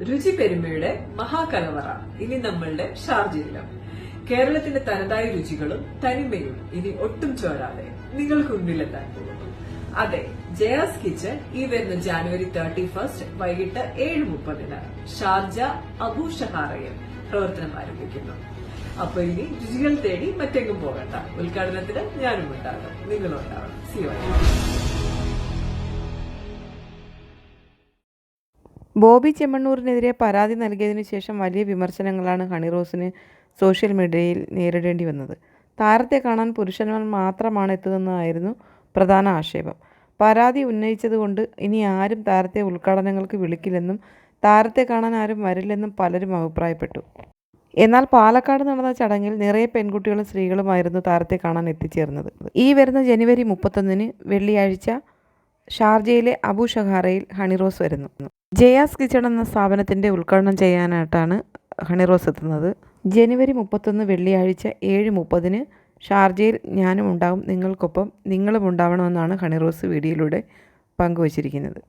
രുചി പെരുമയുടെ മഹാകലവറ ഇനി നമ്മളുടെ ഷാർജയിലും. കേരളത്തിന്റെ തനതായ രുചികളും തനിമയും ഇനി ഒട്ടും ചോരാതെ നിങ്ങൾക്ക് മുന്നിലെത്താൻ പോകുന്നു. അതെ ജയാസ് കിച്ചൺ ഈ വരുന്ന ജാനുവരി തേർട്ടി ഫസ്റ്റ് വൈകിട്ട് ഏഴ് മുപ്പതിന് ഷാർജ അബു ഷഹാറയിൽ പ്രവർത്തനം ആരംഭിക്കുന്നു. അപ്പൊ ഇനി രുചികൾ തേടി മറ്റെങ്ങും പോകണ്ട. ഉദ്ഘാടനത്തിന് ഞാനും ഉണ്ടാകും. നിങ്ങളും ഉണ്ടാവണം സിയോണ ബോബി ചെമ്മണ്ണൂരിനെതിരെ പരാതി നൽകിയതിനു ശേഷം വലിയ വിമർശനങ്ങളാണ് ഹണിറോസിന് സോഷ്യൽ മീഡിയയിൽ നേരിടേണ്ടി വന്നത്. താരത്തെ കാണാൻ പുരുഷന്മാർ മാത്രമാണ് എത്തുന്നതായിരുന്നു പ്രധാന ആക്ഷേപം. പരാതി ഉന്നയിച്ചതുകൊണ്ട് ഇനി ആരും താരത്തെ ഉദ്ഘാടനങ്ങൾക്ക് വിളിക്കില്ലെന്നും താരത്തെ കാണാൻ ആരും വരില്ലെന്നും പലരും അഭിപ്രായപ്പെട്ടു. എന്നാൽ പാലക്കാട് നടന്ന ചടങ്ങിൽ നിറയെ പെൺകുട്ടികളും സ്ത്രീകളുമായിരുന്നു താരത്തെ കാണാൻ എത്തിച്ചേർന്നത്. ഈ വരുന്ന ജനുവരി മുപ്പത്തൊന്നിന് വെള്ളിയാഴ്ച ഷാർജയിലെ അബു ഷഹാറയിൽ ഹണിറോസ് വരുന്നു. ജയാസ് കിച്ചൺ എന്ന സ്ഥാപനത്തിന്റെ ഉദ്ഘാടനം ചെയ്യാനായിട്ടാണ് ഹണിറോസ് എത്തുന്നത്. ജനുവരി മുപ്പത്തൊന്ന് വെള്ളിയാഴ്ച ഏഴ് മുപ്പതിന് ഷാർജയിൽ ഞാനും ഉണ്ടാവും നിങ്ങൾക്കൊപ്പം നിങ്ങളും ഉണ്ടാവണമെന്നാണ് ഹണിറോസ് വീഡിയോയിലൂടെ പങ്കുവച്ചിരിക്കുന്നത്.